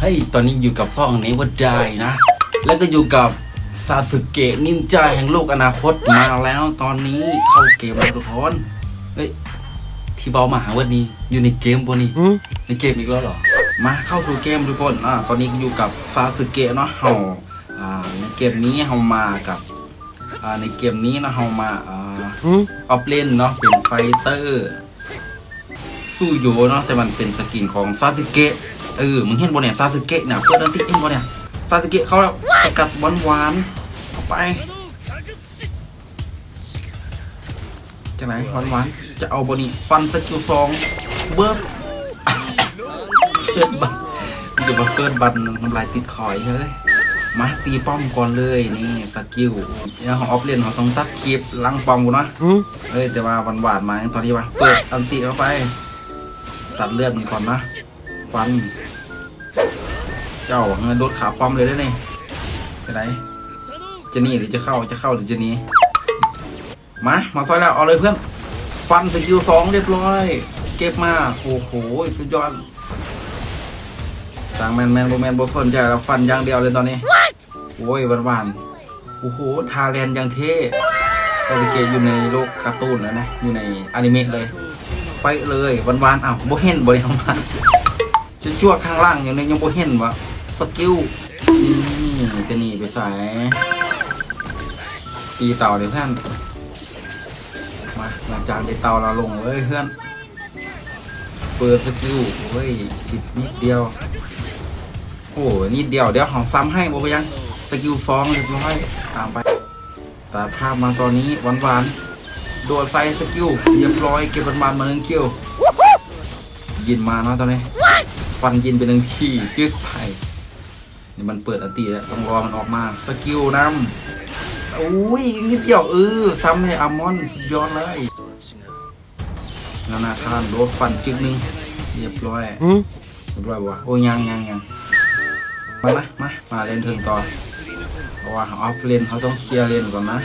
เฮ้ย ตอนนี้อยู่กับซ่องนี้ว่าได้นะ แล้วก็อยู่กับซาสึเกะนินจาแห่งโลกอนาคตมาแล้วตอนนี้เข้าเกมแล้วทุกคนเฮ้ย ที่เบามาหาวันนี้อยู่ในเกมบนนี้ในเกมอีกแล้วเหรอ มาเข้าสู่เกมทุกคนอ่าตอนนี้อยู่กับซาสึเกะเนาะเฮาอ่าในเกมนี้เฮามากับอ่าในเกมนี้นะเฮามาอ่าออฟเลนเนาะเป็นไฟเตอร์ สู้โยเนาะแต่มันเป็นสกินของซาสึเกะ เออมึงเห็นบนเนี่ยซาสึเกะเนี่ยเปิดอันติเองบนเนี่ยซาสึเกะเขาแล้วสกัดหวานหวานๆเข้าไปจะไหนหวานหวานๆจะเอาบนนี้ฟันสกิลสองเบิร์ดเฟิร์ดบันมันจะมาเฟิร์ดบันน้ำลายติดคอยใช่ไหมมาตีป้อมก่อนเลยนี่สกิลอย่างของออฟเลนเขาต้องตัดคลิปลังป้อมกูนะเอ้ยแต่ว่าหวานหวานๆมาตอนนี้วะเปิดอันติเข้าไป ตัดเลือดมันก่อนนะฟัน เจ้าเงินโดดขาป้อมเลยได้ไหมไปไหนจะนี่หรือจะเข้าจะเข้าหรือจะนี้มามาซอยแล้วเอาเลยเพื่อนฟันสกิลสองเรียบร้อย เก็บมาโอ้โหสุดยอดสั่งแมนแมนโบแมนโบสนใจแล้วฟันอย่างเดียวเลยตอนนี้โอ้ยวานวานโอ้โหทาแลนย่างเท่ซาสึเกะอยู่ในโลกการ์ตูนแล้วนะอยู่ในอนิเมะเลย ไปเลยวันวานอ้าวโบเห็นบริหารมาจะจ้วข้างล่างอย่างนี้ยังโบเห็นวะ สกิลนี่จะหนีไปสายตีเต่าเดี๋ยวเพื่อนมาหลังจากได้เต่าเราลงเลยเพื่อน เปิดสกิลโอ้ยติดนิดเดียว โอ้ยนิดเดียวเดี๋ยวของซ้ำให้โบไปยังสกิลสองเรียบร้อยตามไปแตัดภาพมาตอนนี้หวานหวานๆโดดใส่สกิลเรียบร้อยเก็บหวานมาหนึ่งคิวยินมาเนาะตอนนี้ ฟันยินไปหนึ่งทีจึ๊กไป นี่มันเปิดอันตีแล้วต้องรอมันออกมาสกิลนำอุ้ยอีกนิดเดียวเออซ้ำให้อามอนสุดยอดเลยนานาทานโดนฟันจึ๊กหนึ่งเรียบร้อยเรียบร้อยวะโอ้ยยังยังยังมานะมามาเล่นเทิงต่อเพราะว่าออฟเลนเขาต้องเคลียร์เลนก่อนนะ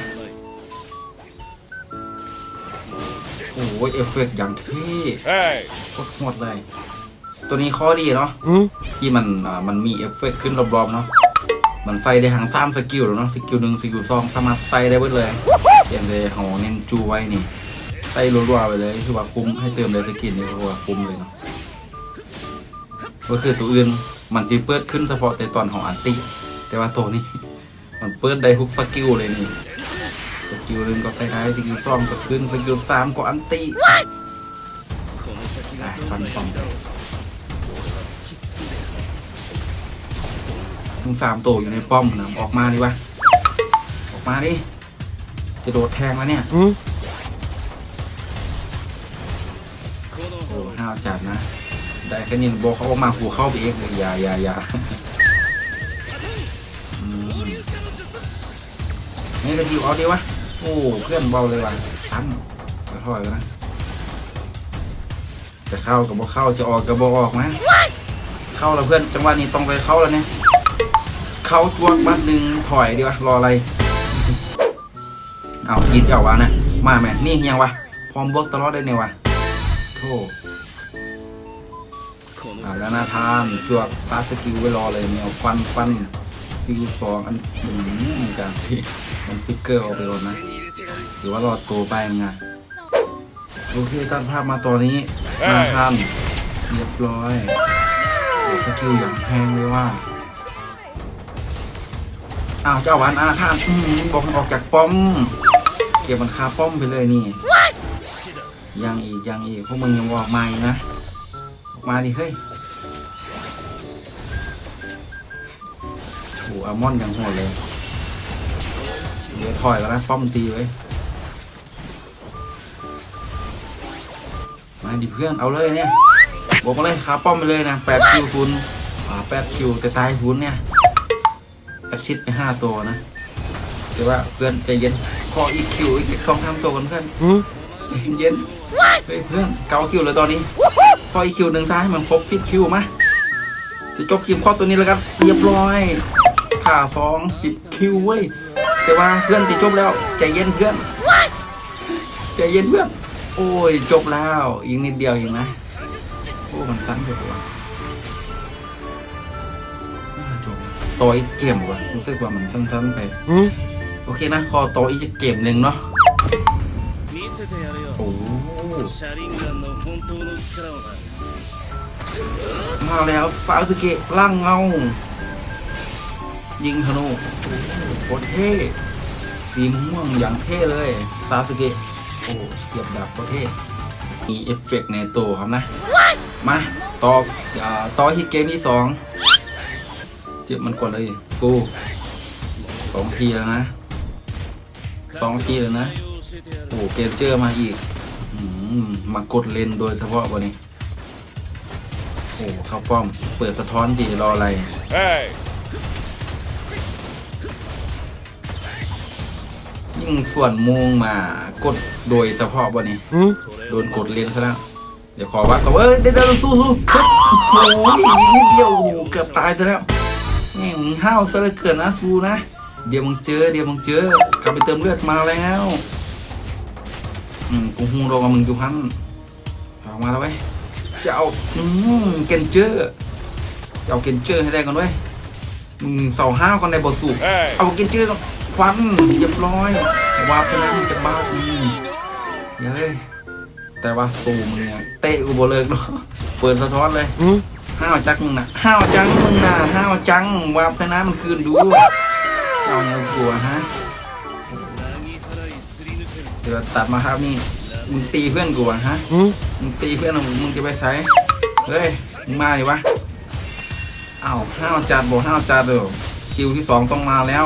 โอ้ยเอฟเฟกต์อย่างเท่ Hey! โคตรโหดเลย ตัวนี้ข้อดีเนาะที่มันอ่ามันมีเอฟเฟกต์ขึ้นรอบๆเนาะมันใส่ได้ทั้งสามสกิลแล้วเนาะสกิลหนึ่งสกิลสองสามารถใส่ได้เบิดเลยเปลี่ยนเลยหอเน้นจูไว้นี่ใส่รัวๆไปเลยคือว่าคุ้มให้เติมเลยสกินนี่คือว่าคุ้มเลยเนาะก็คือตัวอื่นมันสิเปิดขึ้นเฉพาะแต่ตอนของอันติแต่ว่าตัวนี้มันเปิดได้ทุกสกิลเลยนี่สกิลหนึ่งก็ใส่ได้สกิลสองก็ขึ้นสกิลสามก็อันติได้ฟันปอม มึงสามตัวอยู่ในป้อมนะออกมาดิวะ ออกมาดิ จะโดดแทงแล้วเนี่ยโอ้ห้าวจัดนะ ได้แค่นี้โบเขาออกมากูเข้าไปเองเลยอย่าอย่าอย่าอืมนี่สกิลเอาดีวะ โอ้เพื่อนเบาเลยว่ะตั้มถอยๆกันนะ จะเข้ากับบ่เข้าจะออกกับบ่ออกนะเข้าแล้วเพื่อนจังหวะนี้ต้องไปเข้าแล้วเนี่ย เขาจวกบัดหนึ่งถอยดีวะรออะไร เอากินเอาวะนะมาแม่นี่ยังวะพร้อมบวกตลอดได้เนี่ยวะโธ่อาแล้วนาทานจวกซาสกิลไว้รอเลยเนี่ยฟันฟันฟิวสองอันหนึ่งการที่มันฟิกเกอร์เอาไปก่อนะหรือว่ารอโตไปไงโอเคตัดภาพมาตอนนี้นาทานเรียบร้อยสกิลอย่างแพงเลยว่า อ้าวเจ้าหวานอาท่านอื้อหือบอกให้ออกจากป้อม เก็บมันคาป้อมไปเลยนี่ ยังอีกยังอีกพวกมึงยังบอกมาอีกนะออกมาดิเฮ้ยโอ้อามอนยังโหดเลยเดี๋ยวถอยแล้วนะป้อมตีไว้มาดิเพื่อนเอาเลยเนี่ยบอกมาเลยคาป้อมไปเลยนะแปดคิวศูนย์อ่าแปดคิวแต่ตายศูนย์เนี่ย แอดซิดไปห้าตัวนะแต่ว่าเพื่อนใจเย็นขออีกคิวอีกสองสามตัวกันเพื่อนใจเย็นๆเฮ้ยเพื่อนเกาคิวเลยตอนนี้ขออีกคิวหนึ่งซ้ายให้มันครบสิบคิวมาจะจบคิวข้อตัวนี้แล้วกันเรียบร้อยขาสองสิบคิวเว้ยแต่ว่าเพื่อนติจบแล้วใจเย็นเพื่อนใจเย็นเพื่อนโอ้ยจบแล้วอีกนิดเดียวเองนะโอ้มันสั้นไปปะว ต่ออีกเกมว่ารู้สึกว่ามันสั้นๆไปโอเคนะ ขอต่ออีกเกมหนึ่งเนาะโอ้มาแล้วซาสึเกะล่างเงา ยิงธนูโคตรเท่สีม่วงอย่างเท่เลยซาสึเกะโอ้เสียบดาบโคตรเท่มีเอฟเฟกในตัวครับนะ มา ต่อต่อที่เกมที่สอง เจ็บมันกดเลย สู้สองทีแล้วนะสองทีแล้วนะ โอ้เกมเจอมาอีกมากดเลนโดยเฉพาะวันนี้ โอ้เข้าป้อม เปิดสะท้อนดีรออะไรยิ่งส่วนมุงมากดโดยเฉพาะวันนี้ โดนกดเลนซะแล้วเดี๋ยวขอวัดก็เอ้ยเดี๋ยวสู้สู้โอ้ยนิดเดียวเกือบตายซะแล้ว นี่มึงห้าวซะเหลือเกินนะสู้นะ เดี๋ยวมึงเจอ เดี๋ยวมึงเจอ กลับไปเติมเลือดมาแล้วอืมกูฮูโรกับมึงอยู่ฮันออกมาแล้วเว้ยจะเอาอืมเกนเจอร์จะเอาเกนเจอร์ให้ได้ก่อนเว้ยมึงเสาห้าวกันในบทสูบ Hey! เอาเกนเจอร์ฟันเรียบร้อยวาบชนะมันจะบ้าอืมเย้ยแต่ว่าสู้มึงเนี่ยเตะกูบ่เลิกเนาะเปิดสะท้อนเลย ห้าวจังมึงนะห้าวจังมึงนะห้าวจังวาบสนะมันคืนดูเศร้าอย่างกลัวฮะเดี๋ยวตัดมาครับนี่มึงตีเพื่อนกูฮะมึงตีเพื่อนมึงจะไปใช้เฮ้ยมึงมาดิวะเอาห้าวจัดบอกห้าวจัดเดี๋ยวคิวที่สองต้องมาแล้ว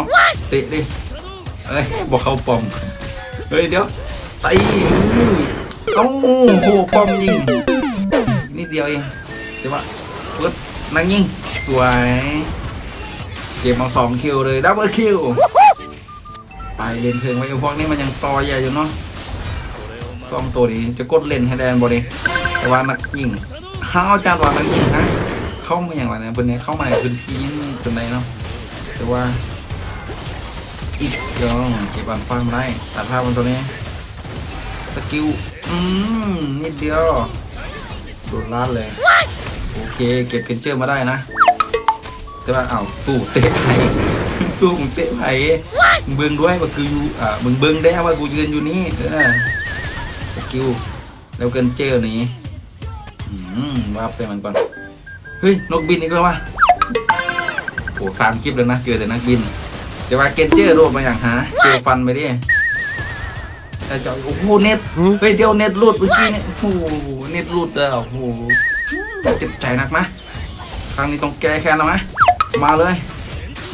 เตะดิเอ้ยบอกเขาปอมเฮ้ยเดี๋ยวตีต้องโโหปอมยิงนิดเดียวเองแต่ว่า ฟิร์สนั่งยิงสวย เก็บมาสองคิวเลยดับเบิลคิวไปเล่นเทิงไว้พวกนี้มันยังต่อใหญ่อยู่เนาะสองตัวนี้จะกดเล่นให้แดนบอดีแต่ว่านักยิงห้าวจานว่านักยิงฮะเข้ามาอย่างไรเนี่ยบนนี้เข้ามาในพื้นที่นี่จนไหนเนาะแต่ว่าอีกเดี๋ยวเก็บอันฟังมได้ตัดภาพบนตัวนี้สกิลอืมนิดเดียวโดนลาดเลย โอเค เก็บเกนเจอร์มาได้นะ แต่ว่าเอาวสู้เตะไผ่สู้มึงเตะไผ่มึงเบิ่งด้วยว่าคืออยู่อ่ามึงเบิ่งได้ว่ากูยืนอยู่นี่เออสกิลแล้วกันเจอร์นี้อืมว่าไปมันก่อน เฮ้ย นกบินอีกแล้ววะโอ้สามคลิปแล้วนะ เจอแต่นักบินเดี๋ยวว่าเกนเจอร์โดดมาอย่างหาเจอฟันไปดิแต่เจาโอ้โหเน็ต เฮ้ยเดี๋ยวเน็ตหลุดเมื่อกี้เนี่ยโอ้โหเน็ตหลุดแล้วโอ้โห เจ็บใจหนักมะครั้งนี้ต้องแก้แค้นแล้วไหมมาเลย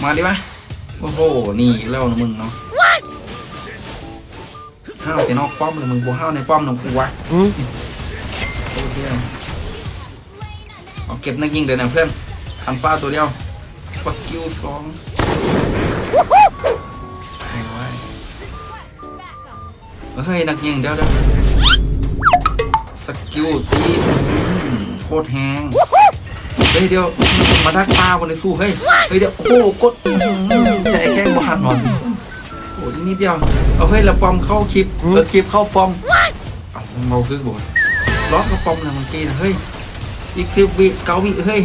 มาดิไหมโอ้โห นี่แล้วนะมึงเนาะห้าวแต่นอกป้อมเลยมึงบัวห้าวในป้อมนะกูวะโอเคเอาเก็บนักยิงเดี๋ยวนะเพื่อนอันฟ้าตัวเดียวสกิลสองเอาไว้เฮ้ยนักยิงเดี๋ยวเดี๋ยวสกิลตีอืม โคตรแฮงเฮ้ยเดี๋ยวมาทักปลาบนในสู้เฮ้ยเฮ้ยเดี๋ยวโอ้โหกดอื้อหือใส่แข้งบหันหนอนโอ้ยนิดเดียวเอาเฮ้ยแล้วปอมเข้าคลิปเออคลิปเข้าปอมเอาเมาคือบ่ล็อกกับปอมนะมันเกนะเฮ้ยอีกสิบวิเก้าวิเฮ้ย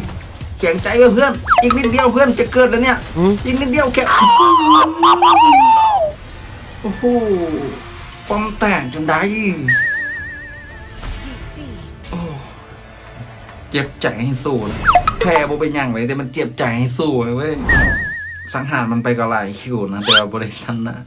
แข็งใจเว้ยเพื่อนอีกนิดเดียวเพื่อนจะเกิดแล้วเนี่ยอีกนิดเดียวแค่โอ้โหปอมแตกจนได้ เจ็บใจให้สู้เลยแพ้บ่เป็นหยังเลยแต่มันเจ็บใจให้สู้เลยเว้ยสังหารมันไปก็หลายคิวนะแต่ว่าบริสันนะ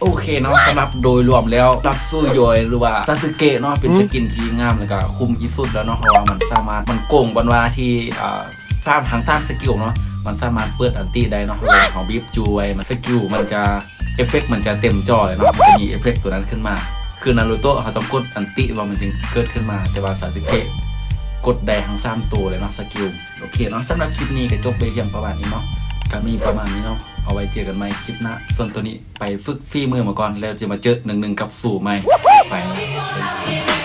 โอเคเนาะสำหรับโดยรวมแล้วตักสู้โยยหรือว่าซาสึเกะเนาะเป็นสกินที่งามแล้วก็คุ้มที่สุดแล้วเนาะเพราะว่ามันสามารถมันโกงบรรวาที่อ่าสร้างทางสร้างสกิลเนาะ มันสามารถเปิดอันตี้ได้เนาะเวลาของบีบจูไว้มันสกิลมันจะเอฟเฟกต์มันจะเต็มจอเลยเนาะมันจะมีเอฟเฟกต์ตัวนั้นขึ้นมา คือนารูโตะเขาต้องกดอันติว่ามันจึงเกิดขึ้นมาแต่ว่าซาสึเกะกดได้ทั้งสามตัวเลยเนาะสกิลโอเคเนาะสำหรับคลิปนี้ก็จบไปเพียงประมาณนี้เนาะก็มีประมาณนี้เนาะเอาไว้เจอกันใหม่คลิปหน้าส่วนตัวนี้ไปฝึกฝีมือมาก่อนแล้วจะมาเจอหนึ่งหนึ่งกับสู่ใหม่ไปแล้ว